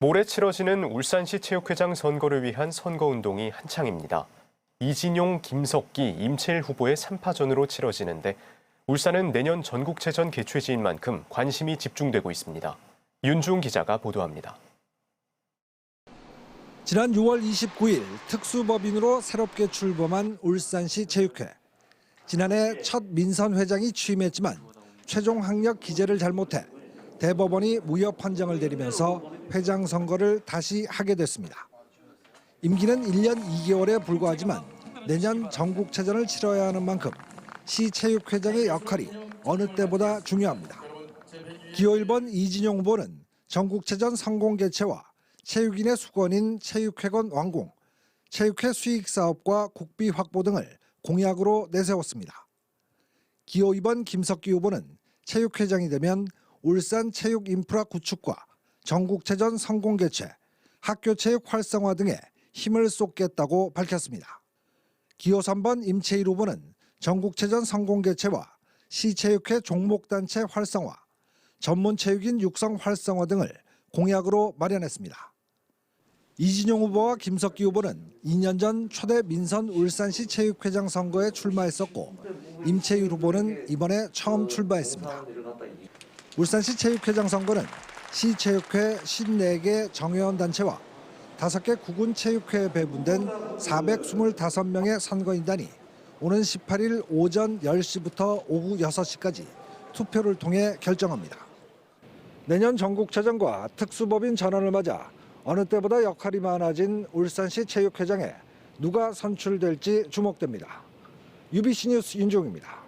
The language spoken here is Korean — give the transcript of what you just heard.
모레 치러지는 울산시 체육회장 선거를 위한 선거운동이 한창입니다. 이진용, 김석기, 임채일 후보의 3파전으로 치러지는데 울산은 내년 전국체전 개최지인 만큼 관심이 집중되고 있습니다. 윤중 기자가 보도합니다. 지난 6월 29일 특수법인으로 새롭게 출범한 울산시 체육회. 지난해 첫 민선 회장이 취임했지만 최종 학력 기재를 잘못해 대법원이 무효 판정을 내리면서 회장 선거를 다시 하게 됐습니다. 임기는 1년 2개월에 불과하지만 내년 전국체전을 치러야 하는 만큼 시 체육회장의 역할이 어느 때보다 중요합니다. 기호 1번 이진용 후보는 전국체전 성공 개최와 체육인의 수건인 체육회관 완공, 체육회 수익 사업과 국비 확보 등을 공약으로 내세웠습니다. 기호 2번 김석기 후보는 체육회장이 되면 울산 체육 인프라 구축과 전국체전 성공 개최, 학교 체육 활성화 등에 힘을 쏟겠다고 밝혔습니다. 기호 3번 임채일 후보는 전국체전 성공 개최와 시체육회 종목단체 활성화, 전문체육인 육성 활성화 등을 공약으로 마련했습니다. 이진용 후보와 김석기 후보는 2년 전 초대 민선 울산시 체육회장 선거에 출마했었고 임채일 후보는 이번에 처음 출마했습니다. 울산시 체육회장 선거는 시체육회 54개 정회원 단체와 5개 구군 체육회에 배분된 425명의 선거인단이 오는 18일 오전 10시부터 오후 6시까지 투표를 통해 결정합니다. 내년 전국체전과 특수법인 전환을 맞아 어느 때보다 역할이 많아진 울산시 체육회장에 누가 선출될지 주목됩니다. UBC 뉴스 윤종입니다.